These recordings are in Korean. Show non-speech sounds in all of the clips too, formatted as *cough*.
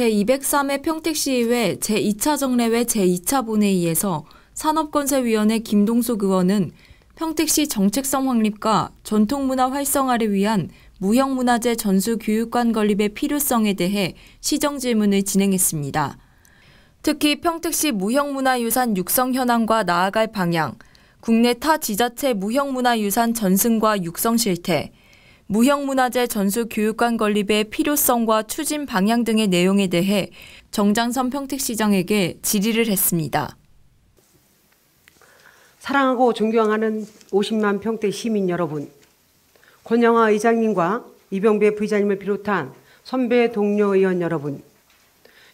제203회 평택시의회 제2차 정례회 제2차 본회의에서 산업건설위원회 김동숙 의원은 평택시 정책성 확립과 전통문화 활성화를 위한 무형문화재 전수 교육관 건립의 필요성에 대해 시정 질문을 진행했습니다. 특히 평택시 무형문화유산 육성 현황과 나아갈 방향, 국내 타 지자체 무형문화유산 전승과 육성 실태, 무형문화재 전수 교육관 건립의 필요성과 추진 방향 등의 내용에 대해 정장선 평택시장에게 질의를 했습니다. 사랑하고 존경하는 50만 평택 시민 여러분, 권영화 의장님과 이병배 부의장님을 비롯한 선배 동료 의원 여러분,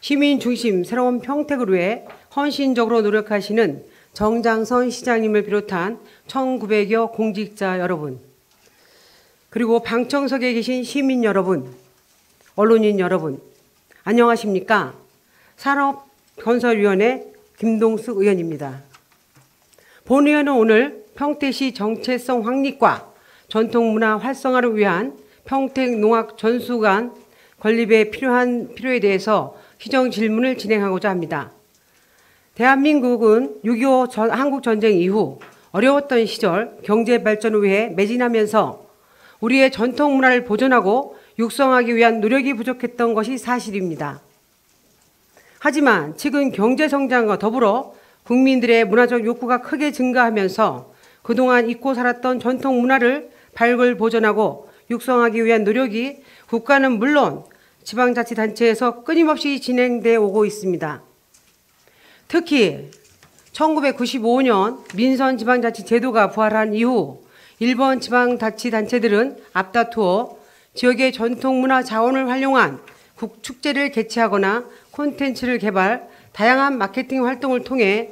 시민 중심 새로운 평택을 위해 헌신적으로 노력하시는 정장선 시장님을 비롯한 1900여 공직자 여러분, 그리고 방청석에 계신 시민 여러분, 언론인 여러분, 안녕하십니까? 산업건설위원회 김동숙 의원입니다. 본 의원은 오늘 평택시 정체성 확립과 전통문화 활성화를 위한 평택농악 전수관 건립에 필요한 필요에 대해서 시정 질문을 진행하고자 합니다. 대한민국은 6.25 한국전쟁 이후 어려웠던 시절 경제 발전을 위해 매진하면서 우리의 전통 문화를 보존하고 육성하기 위한 노력이 부족했던 것이 사실입니다. 하지만 최근 경제 성장과 더불어 국민들의 문화적 욕구가 크게 증가하면서 그동안 잊고 살았던 전통 문화를 발굴 보존하고 육성하기 위한 노력이 국가는 물론 지방자치단체에서 끊임없이 진행되어 오고 있습니다. 특히 1995년 민선 지방자치 제도가 부활한 이후 일본 지방자치단체들은 앞다투어 지역의 전통문화 자원을 활용한 국축제를 개최하거나 콘텐츠를 개발, 다양한 마케팅 활동을 통해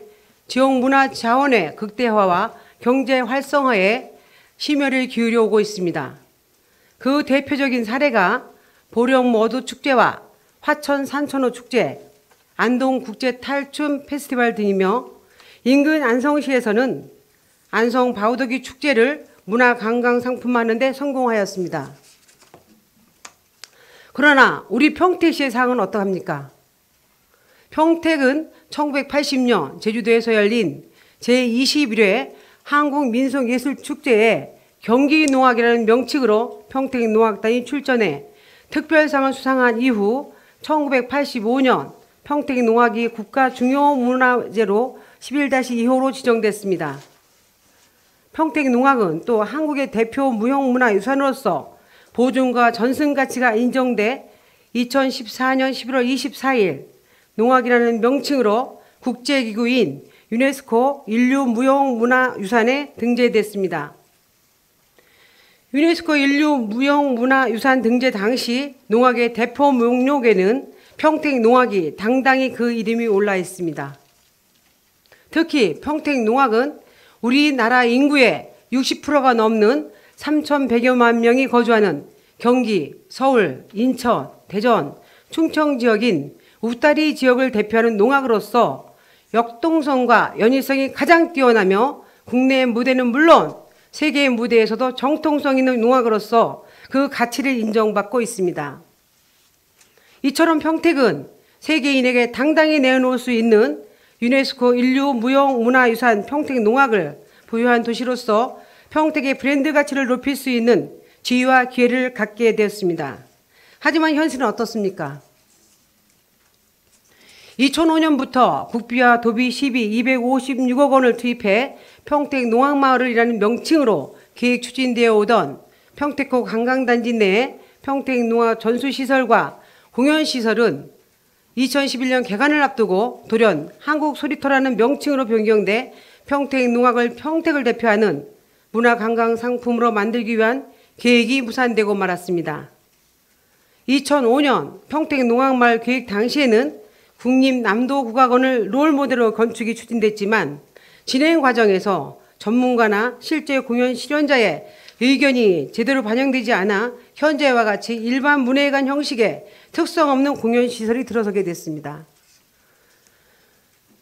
지역 문화 자원의 극대화와 경제 활성화에 심혈을 기울여 오고 있습니다. 그 대표적인 사례가 보령 머드 축제와 화천 산천호 축제, 안동 국제 탈춤 페스티벌 등이며 인근 안성시에서는 안성 바우더기 축제를 문화 관광 상품화하는데 성공하였습니다. 그러나 우리 평택시의 상황은 어떠합니까? 평택은 1980년 제주도에서 열린 제21회 한국민속예술축제에 경기농악이라는 명칭으로 평택농악단이 출전해 특별상을 수상한 이후 1985년 평택농악이 국가중요문화재로 11-2호로 지정됐습니다. 평택농악은 또 한국의 대표 무형문화유산으로서 보존과 전승 가치가 인정돼 2014년 11월 24일 농악이라는 명칭으로 국제기구인 유네스코 인류무형문화유산에 등재됐습니다. 유네스코 인류무형문화유산 등재 당시 농악의 대표 목록에는 평택농악이 당당히 그 이름이 올라 있습니다. 특히 평택농악은 우리나라 인구의 60%가 넘는 3,100여만 명이 거주하는 경기, 서울, 인천, 대전, 충청 지역인 우다리 지역을 대표하는 농악으로서 역동성과 연일성이 가장 뛰어나며 국내 무대는 물론 세계 무대에서도 정통성 있는 농악으로서 그 가치를 인정받고 있습니다. 이처럼 평택은 세계인에게 당당히 내놓을 수 있는 유네스코 인류 무형 문화유산 평택 농악을 보유한 도시로서 평택의 브랜드 가치를 높일 수 있는 지위와 기회를 갖게 되었습니다. 하지만 현실은 어떻습니까? 2005년부터 국비와 도비 시비 256억 원을 투입해 평택 농악마을이라는 명칭으로 계획 추진되어 오던 평택호 관광단지 내 평택 농악 전수시설과 공연시설은 2011년 개관을 앞두고 돌연 한국 소리터라는 명칭으로 변경돼 평택 농악을 평택을 대표하는 문화관광 상품으로 만들기 위한 계획이 무산되고 말았습니다. 2005년 평택 농악마을 계획 당시에는 국립남도국악원을 롤모델로 건축이 추진됐지만 진행 과정에서 전문가나 실제 공연 실현자의 의견이 제대로 반영되지 않아 현재와 같이 일반 문예관 형식의 특성 없는 공연 시설이 들어서게 됐습니다.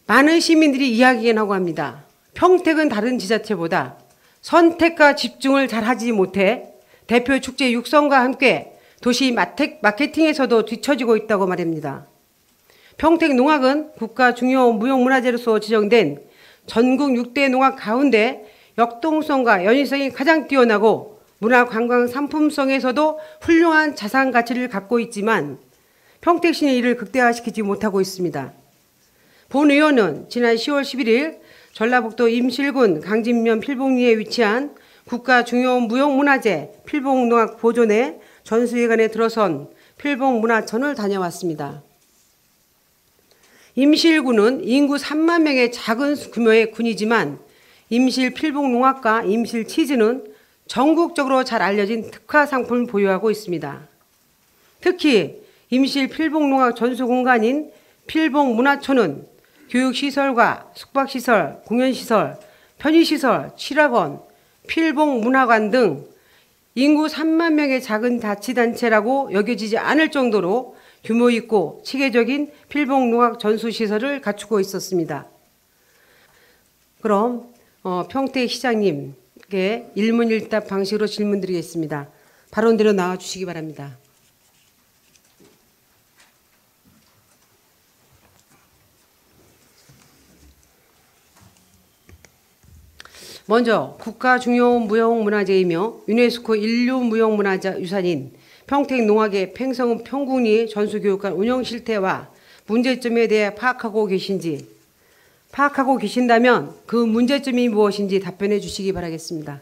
많은 시민들이 이야기하고 합니다. 평택은 다른 지자체보다 선택과 집중을 잘 하지 못해 대표 축제 육성과 함께 도시 마케팅에서도 뒤처지고 있다고 말합니다. 평택 농악은 국가 중요 무형문화재로서 지정된 전국 6대 농악 가운데 역동성과 연위성이 가장 뛰어나고 문화관광 상품성에서도 훌륭한 자산 가치를 갖고 있지만 평택시는 이를 극대화시키지 못하고 있습니다. 본 의원은 지난 10월 11일 전라북도 임실군 강진면 필봉리에 위치한 국가 중요 무형문화재 필봉농악 보존회 전수회관에 들어선 필봉문화촌을 다녀왔습니다. 임실군은 인구 3만 명의 작은 규모의 군이지만 임실 필봉농악과 임실 치즈는 전국적으로 잘 알려진 특화 상품을 보유하고 있습니다. 특히 임실 필봉농악 전수 공간인 필봉문화촌은 교육시설과 숙박시설, 공연시설, 편의시설, 취락원, 필봉문화관 등 인구 3만 명의 작은 자치단체라고 여겨지지 않을 정도로 규모 있고 체계적인 필봉농악 전수시설을 갖추고 있었습니다. 그럼 어, 평택 시장님 께 일문일답 방식으로 질문드리겠습니다. 발언대로 나와 주시기 바랍니다. 먼저 국가 중요 무형문화재이며 유네스코 인류 무형문화재 유산인 평택 농악의 팽성읍 평궁리 전수교육관 운영 실태와 문제점에 대해 파악하고 계신지 파악하고 계신다면 그 문제점이 무엇인지 답변해 주시기 바라겠습니다.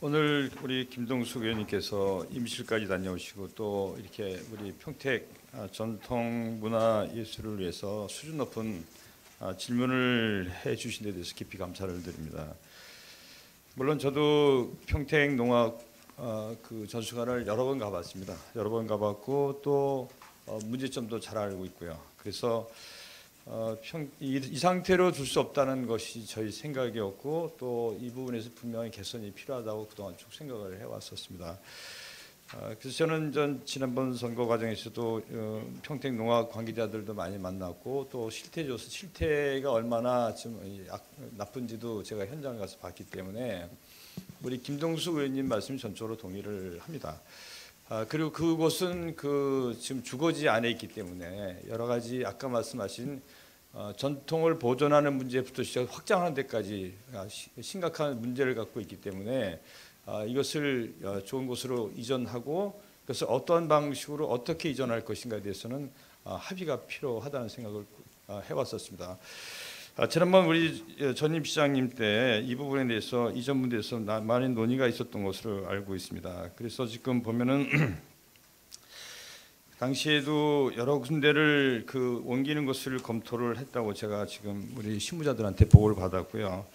오늘 우리 김동숙 의원님께서 임실까지 다녀오시고 또 이렇게 우리 평택 아, 전통 문화 예술을 위해서 수준 높은 아, 질문을 해 주신 데 대해서 깊이 감사를 드립니다. 물론 저도 평택 농악 어, 그 전수관을 여러 번 가봤습니다. 여러 번 가봤고 또 어, 문제점도 잘 알고 있고요. 그래서 어, 평, 이, 이 상태로 둘 수 없다는 것이 저희 생각이었고 또 이 부분에서 분명히 개선이 필요하다고 그동안 쭉 생각을 해왔었습니다. 어, 그래서 저는 전 지난번 선거 과정에서도 어, 평택 농악 관계자들도 많이 만났고 또 실태 조사 실태가 얼마나 좀 나쁜지도 제가 현장에 가서 봤기 때문에 우리 김동숙 의원님 말씀 전적으로 동의를 합니다. 아, 그리고 그곳은 그 지금 주거지 안에 있기 때문에 여러 가지 아까 말씀하신 어, 전통을 보존하는 문제부터 시작 확장하는 데까지 아, 시, 심각한 문제를 갖고 있기 때문에 아, 이것을 어, 좋은 곳으로 이전하고 그래서 어떠한 방식으로 어떻게 이전할 것인가에 대해서는 아, 합의가 필요하다는 생각을 아, 해왔었습니다. 아, 지난번 우리 예, 전임 시장님 때 이 부분에 대해서 이 전 문제에서 많은 논의가 있었던 것으로 알고 있습니다. 그래서 지금 보면은 *clears throat* 당시에도 여러 군데를 그 옮기는 것을 검토를 했다고 제가 지금 우리 실무자들한테 보고를 받았고요.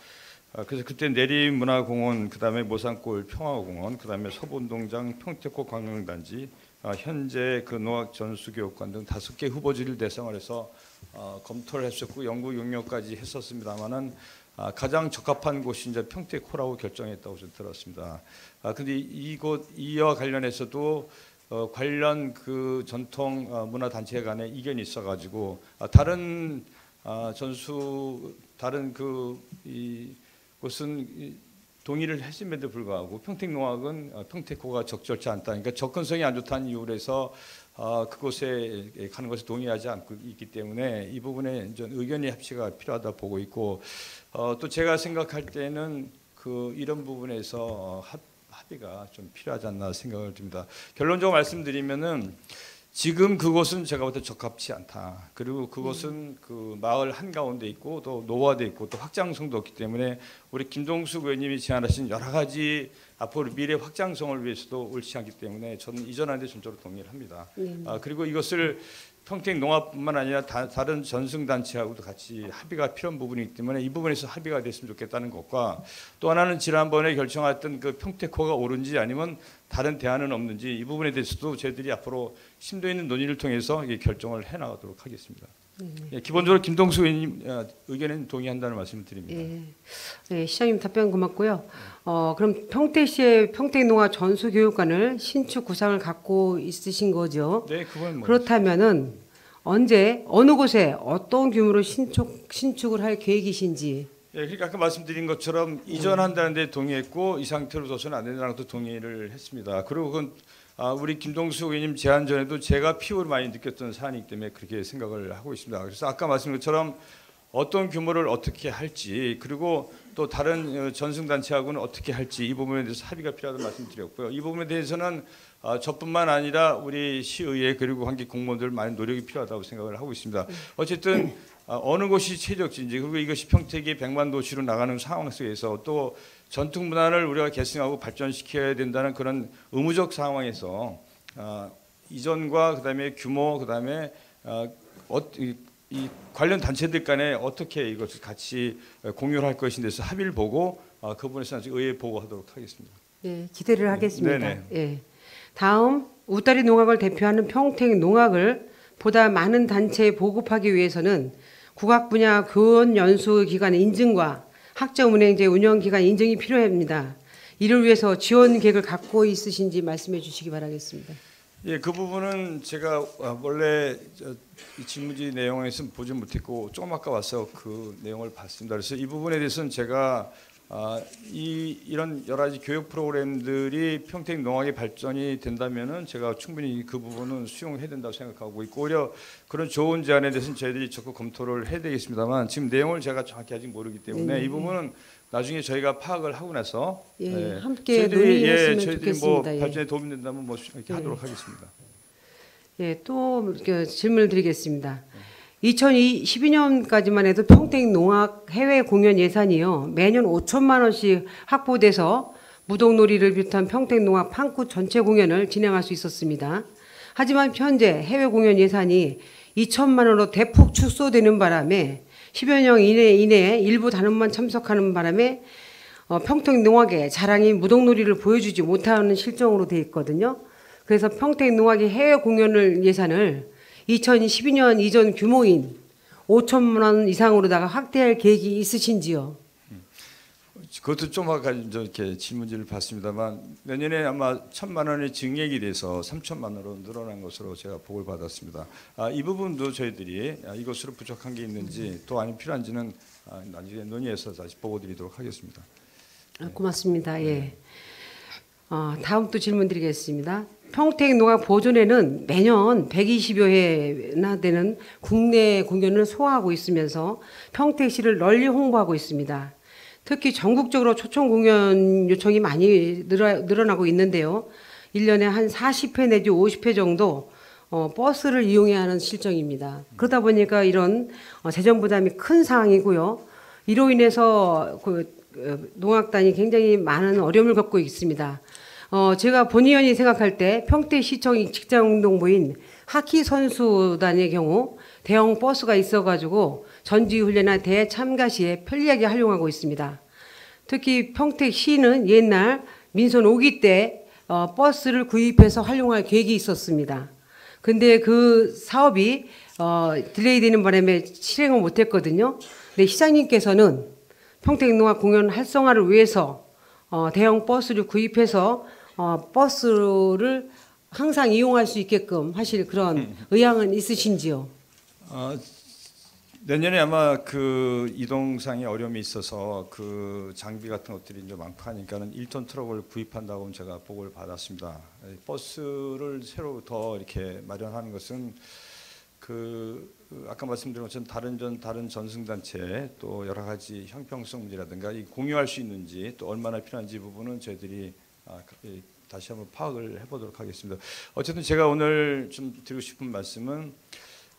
아, 그래서 그때 내리문화공원, 그 다음에 모산골 평화공원, 그 다음에 서본동장, 평택고 관광단지, 아, 현재 그 농악 전수교육관 등 다섯 개 후보지를 대상으로 해서 어, 검토를 했었고 연구 용역까지 했었습니다만은 아, 가장 적합한 곳이 이제 평택호라고 결정했다고 좀 들었습니다. 아, 근데 이곳 이와 관련해서도 어, 관련 그 전통 어, 문화 단체 간에 이견이 있어가지고 아, 다른 아, 전수 다른 그 이 곳은 동의를 했음에도 불구하고 평택농악은 어, 평택호가 적절치 않다. 그러니까 접근성이 안 좋다는 이유로 해서 어, 그곳에 가는 것에 동의하지 않고 있기 때문에 이 부분에 의견의 합치가 필요하다 보고 있고 어, 또 제가 생각할 때는 그 이런 부분에서 합, 합의가 좀 필요하지 않나 생각을 듭니다. 결론적으로 말씀드리면은 지금 그곳은 제가 볼 때 적합치 않다. 그리고 그곳은 음. 그 마을 한 가운데 있고 또 노화돼 있고 또 확장성도 없기 때문에 우리 김동숙 의원님이 제안하신 여러 가지 앞으로 미래 확장성을 위해서도 옳지 않기 때문에 저는 이전하는 데 전적으로 동의를 합니다. 네. 아, 그리고 이것을 평택 농업뿐만 아니라 다, 른 전승 단체하고도 같이 합의가 필요한 부분이기 때문에 이 부분에서 합의가 됐으면 좋겠다는 것과 또 하나는 지난번에 결정했던 그 평택호가 옳은지 아니면 다른 대안은 없는지 이 부분에 대해서도 저희들이 앞으로 심도 있는 논의를 통해서 결정을 해 나가도록 하겠습니다. 예, 기본적으로 김동수 의원님 어, 의견에 동의한다는 말씀을 드립니다. 예. 네, 시장님 답변 고맙고요. 어, 그럼 평택시의 평택농화 전수교육관을 신축 구상을 갖고 있으신 거죠? 네, 그건 뭐 그렇다면은 언제 어느 곳에 어떤 규모로 신축 신축을 할 계획이신지 예, 그러니까 아까 말씀드린 것처럼 이전한다는데 동의했고 이 상태로 둬서는 안 된다는 것도 동의를 했습니다. 그리고 그건 아, 우리 김동수 의원님 제안 전에도 제가 피부로 많이 느꼈던 사안이기 때문에 그렇게 생각을 하고 있습니다. 그래서 아까 말씀드린 것처럼 어떤 규모를 어떻게 할지 그리고 또 다른 어, 전승단체하고는 어떻게 할지 이 부분에 대해서 합의가 필요하다는 말씀드렸고요. 이 부분에 대해서는 아, 저뿐만 아니라 우리 시의회 그리고 관계 공무원들 많은 노력이 필요하다고 생각을 하고 있습니다. 어쨌든 아, 어느 곳이 최적지인지 그리고 이것이 평택이 백만 도시로 나가는 상황 속에서 또 전통 문화를 우리가 계승하고 발전시켜야 된다는 그런 의무적 상황에서 아, 이전과 그다음에 규모 그다음에 아, 어, 이, 이 관련 단체들 간에 어떻게 이것을 같이 공유를 할 것인에 대해서 합의를 보고 아, 그 부분에서 의회 보고하도록 하겠습니다. 네, 기대를 하겠습니다. 네네. 예. 다음 우다리 농악을 대표하는 평택 농악을 보다 많은 단체에 보급하기 위해서는 국악 분야 교원 연수 기관 인증과 학점 운행제 운영 기간 인증이 필요합니다. 이를 위해서 지원 계획을 갖고 있으신지 말씀해 주시기 바라겠습니다. 예, 그 부분은 제가 아, 원래 저, 이 질문지 내용에서 보지 못했고 조금 아까 와서 그 내용을 봤습니다. 그래서 이 부분에 대해서는 제가 아, 이 이런 여러 가지 교육 프로그램들이 평택 농학의 발전이 된다면은 제가 충분히 그 부분은 수용해야 된다고 생각하고 있고 오히려 그런 좋은 제안에 대해서는 저희들이 적극 검토를 해야 되겠습니다만 지금 내용을 제가 정확히 아직 모르기 때문에 네. 이 부분은 나중에 저희가 파악을 하고 나서 예, 예, 함께 저희들이- 논의했으면 저희들이 좋겠습니다. 뭐 예. 발전에 도움이 된다면 뭐 이렇게 네. 하도록 하겠습니다. 예, 또 그, 질문을 드리겠습니다. 2012년까지만 해도 평택 농악 해외 공연 예산이요 매년 5천만 원씩 확보돼서 무동놀이를 비롯한 평택 농악 판구 전체 공연을 진행할 수 있었습니다. 하지만 현재 해외 공연 예산이 2천만 원으로 대폭 축소되는 바람에 10여 년 이내 이내에 일부 단원만 참석하는 바람에 어, 평택 농악의 자랑인 무동놀이를 보여주지 못하는 실정으로 돼 있거든요. 그래서 평택 농악의 해외 공연을 예산을 2012년 이전 규모인 5천만 원 이상으로다가 확대할 계획이 있으신지요? 그것도 좀 아까 저 이렇게 질문지를 봤습니다만 내년에 아마 천만 원의 증액이 돼서 삼천만 원으로 늘어난 것으로 제가 보고를 받았습니다. 아, 이 부분도 저희들이 아, 이것으로 부족한 게 있는지 또 아니면 필요한지는 아, 나중에 논의해서 다시 보고드리도록 하겠습니다. 아, 고맙습니다. 예. 어, 다음 또 질문 드리겠습니다. 평택 농악 보존회는 매년 120여 회나 되는 국내 공연을 소화하고 있으면서 평택시를 널리 홍보하고 있습니다. 특히 전국적으로 초청 공연 요청이 많이 늘어, 늘어나고 있는데요. 1년에 한 40회 내지 50회 정도 어, 버스를 이용해야 하는 실정입니다. 그러다 보니까 이런 어, 재정 부담이 큰 상황이고요. 이로 인해서 그 어, 농악단이 굉장히 많은 어려움을 겪고 있습니다. 어, 제가 본의원이 생각할 때 평택시청 직장운동부인 하키 선수단의 경우 대형 버스가 있어가지고 전지훈련이나 대참가 시에 편리하게 활용하고 있습니다. 특히 평택시는 옛날 민선 5기 때 어, 버스를 구입해서 활용할 계획이 있었습니다. 근데 그 사업이 어, 딜레이 되는 바람에 실행을 못했거든요. 근데 시장님께서는 평택농악 공연 활성화를 위해서 어, 대형 버스를 구입해서 어, 버스를 항상 이용할 수 있게끔 하실 그런 의향은 있으신지요? 아, 내년에 아마 그 이동상의 어려움이 있어서 그 장비 같은 것들이 이제 많고 하니까는 1톤 트럭을 구입한다고 제가 보고를 받았습니다. 이 버스를 새로 더 이렇게 마련하는 것은 그 아까 말씀드린 것처럼 다른 전 다른 전승 단체 또 여러 가지 형평성 문제라든가 이 공유할 수 있는지 또 얼마나 필요한지 부분은 저희들이 아, 그, 이, 다시 한번 파악을 해보도록 하겠습니다. 어쨌든 제가 오늘 좀 드리고 싶은 말씀은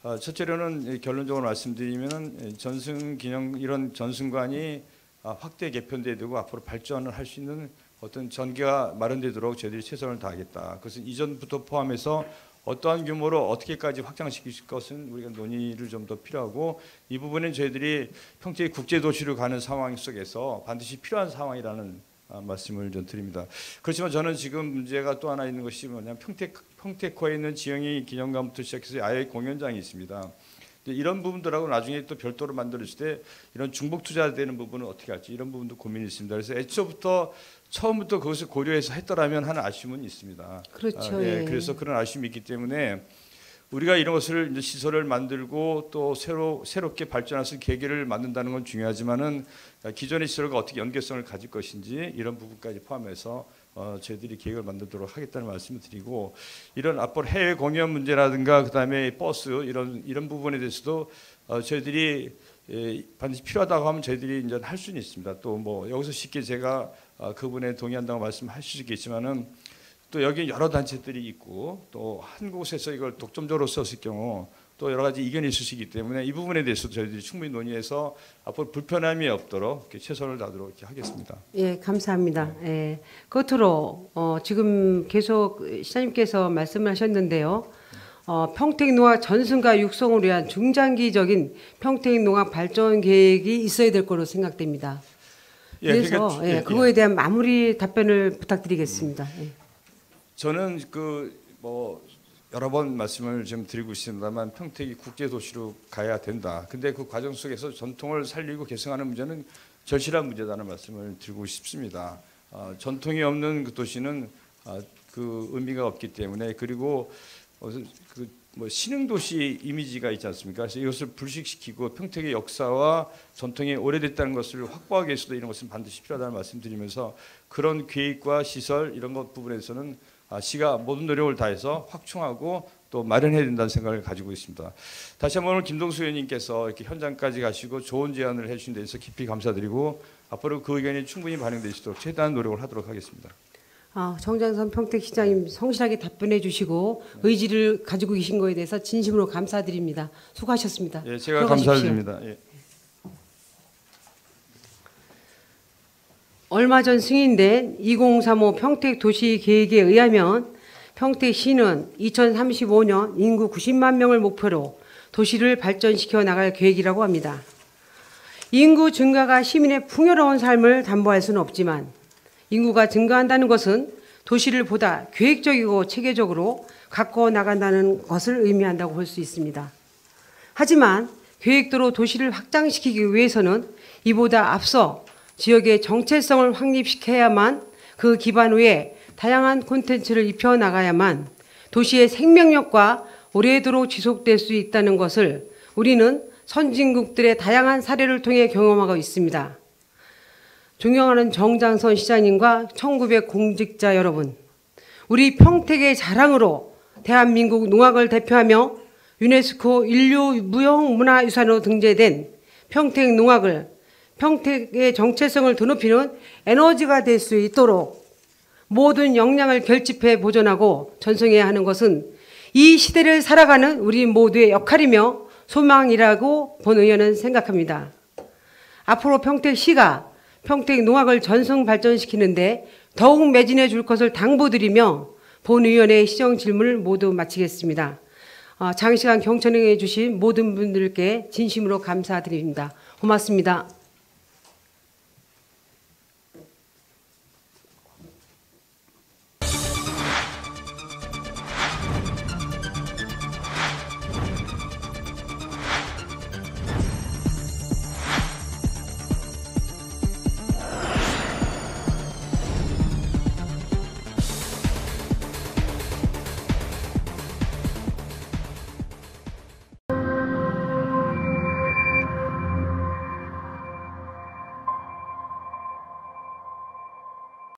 아, 첫째로는 이 결론적으로 말씀드리면은 전승 기념 이런 전승관이 아, 확대 개편돼야 되고 앞으로 발전을 할 수 있는 어떤 전개가 마련되도록 저희들이 최선을 다하겠다. 그것은 이전부터 포함해서 어떠한 규모로 어떻게까지 확장시킬 것은 우리가 논의를 좀 더 필요하고 이 부분은 저희들이 평택 국제 도시로 가는 상황 속에서 반드시 필요한 상황이라는 아, 말씀을 좀 드립니다. 그렇지만 저는 지금 문제가 또 하나 있는 것이 뭐냐면 평택 평택호에 있는 지영이 기념관부터 시작해서 아예 공연장이 있습니다. 이런 부분들하고 나중에 또 별도로 만들었을 때 이런 중복 투자되는 부분은 어떻게 할지 이런 부분도 고민이 있습니다. 그래서 애초부터 처음부터 그것을 고려해서 했더라면 하는 아쉬움은 있습니다. 그렇죠. 아, 예. 그래서 그런 아쉬움이 있기 때문에 우리가 이런 것을 시설을 만들고 또 새로 새롭게 발전할 수 있는 계기를 만든다는 건 중요하지만은 기존의 시설과 어떻게 연계성을 가질 것인지 이런 부분까지 포함해서 어, 저희들이 계획을 만들도록 하겠다는 말씀을 드리고 이런 앞으로 해외 공연 문제라든가 그다음에 버스 이런 이런 부분에 대해서도 어, 저희들이 예, 반드시 필요하다고 하면 저희들이 이제 할 수는 있습니다. 또 뭐 여기서 쉽게 제가 어, 그분에 동의한다고 말씀하실 수 있겠지만은 또 여기 여러 단체들이 있고 또 한 곳에서 이걸 독점적으로 썼을 경우 또 여러 가지 이견이 있을 수 있기 때문에 이 부분에 대해서 저희들이 충분히 논의해서 앞으로 불편함이 없도록 최선을 다하도록 이렇게 하겠습니다. 예, 감사합니다. 예, 끝으로 어, 지금 계속 시장님께서 말씀하셨는데요. 어, 평택농악 전승과 육성을 위한 중장기적인 평택농악 발전 계획이 있어야 될 거로 생각됩니다. 그래서 그러니까, 예, 그거에 대한 마무리 답변을 부탁드리겠습니다. 예. 저는 그 뭐 여러 번 말씀을 좀 드리고 있습니다만 평택이 국제 도시로 가야 된다. 근데 그 과정 속에서 전통을 살리고 개성하는 문제는 절실한 문제다는 말씀을 드리고 싶습니다. 어, 전통이 없는 그 도시는 아, 그 의미가 없기 때문에 그리고 어, 그뭐 신흥 도시 이미지가 있지 않습니까? 그래서 이것을 불식시키고 평택의 역사와 전통이 오래됐다는 것을 확보하기 위해서도 이런 것은 반드시 필요하다는 말씀드리면서 그런 계획과 시설 이런 것 부분에서는 아, 시가 모든 노력을 다해서 확충하고 또 마련해야 된다는 생각을 가지고 있습니다. 다시 한번 오늘 김동수 의원님께서 이렇게 현장까지 가시고 좋은 제안을 해주신 데 있어서 깊이 감사드리고 앞으로 그 의견이 충분히 반영되시도록 최대한 노력을 하도록 하겠습니다. 아, 정장선 평택시장님 성실하게 답변해 주시고 의지를 가지고 계신 거에 대해서 진심으로 감사드립니다. 수고하셨습니다. 예, 제가 들어가십시오. 감사드립니다. 예. 얼마 전 승인된 2035 평택 도시 계획에 의하면 평택시는 2035년 인구 90만 명을 목표로 도시를 발전시켜 나갈 계획이라고 합니다. 인구 증가가 시민의 풍요로운 삶을 담보할 수는 없지만 인구가 증가한다는 것은 도시를 보다 계획적이고 체계적으로 가꿔 나간다는 것을 의미한다고 볼 수 있습니다. 하지만 계획대로 도시를 확장시키기 위해서는 이보다 앞서 지역의 정체성을 확립시켜야만 그 기반 위에 다양한 콘텐츠를 입혀 나가야만 도시의 생명력과 오래도록 지속될 수 있다는 것을 우리는 선진국들의 다양한 사례를 통해 경험하고 있습니다. 존경하는 정장선 시장님과 1900 공직자 여러분, 우리 평택의 자랑으로 대한민국 농악을 대표하며 유네스코 인류 무형문화유산으로 등재된 평택 농악을 평택의 정체성을 더 높이는 에너지가 될 수 있도록 모든 역량을 결집해 보존하고 전송해야 하는 것은 이 시대를 살아가는 우리 모두의 역할이며 소망이라고 본 의원은 생각합니다. 앞으로 평택시가 평택 농악을 전승 발전시키는데 더욱 매진해 줄 것을 당부드리며 본 의원의 시정 질문을 모두 마치겠습니다. 어, 장시간 경청해 주신 모든 분들께 진심으로 감사드립니다. 고맙습니다.